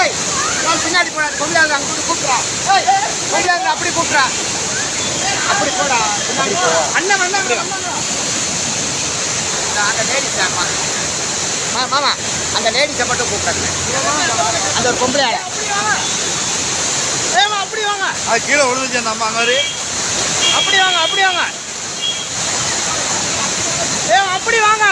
ஏய் நான் பின்னாடி போனா கொண்டாங்க அங்க கூட்டு கூப்பிட்றா. கொண்டாங்க அப்படி கூப்பிட்றா. அப்படி போடா. அண்ணன் வந்தாங்க அந்த லேடிஸ் மா மாமா அந்த லேடிஸை மட்டும் கூப்பிட்றாங்க அந்த ஒரு பொம்பளை ஆளை. ஏமா அப்படி வாங்க. அது கீழே விழுந்துச்சு அந்த அம்மா மாதிரி அப்படி வாங்க அப்படி வாங்க. ஏ அப்படி வாங்க.